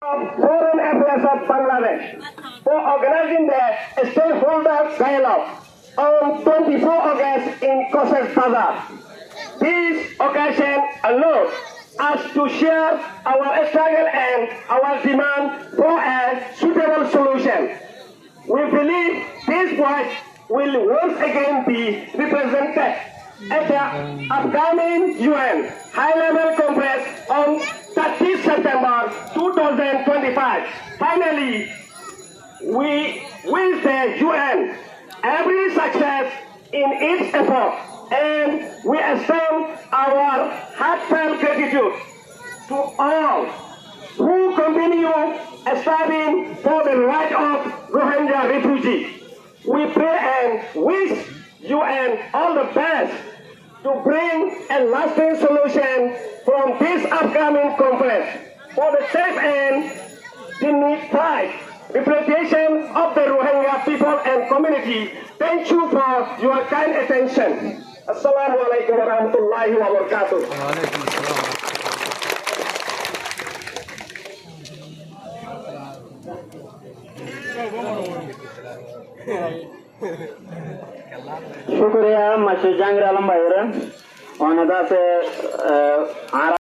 Foreign Affairs of Bangladesh for organizing the stakeholder dialogue on 24 August in Cox's Bazar. This occasion allows us to share our struggle and our demand for a suitable solution. We believe this voice will once again be represented at the upcoming UN High-Level Conference on 30 September 2025. Finally, we wish the UN every success in its effort and we extend our heartfelt gratitude to all who continue striving for the right of Rohingya refugees. We pray and wish UN all the best to bring a lasting solution from this upcoming conference for the safe and dignified representation of the Rohingya people and community. Thank you for your kind attention. Assalamualaikum warahmatullahi wabarakatuh. शुक्रिया मशहूर जंग आलम भाई और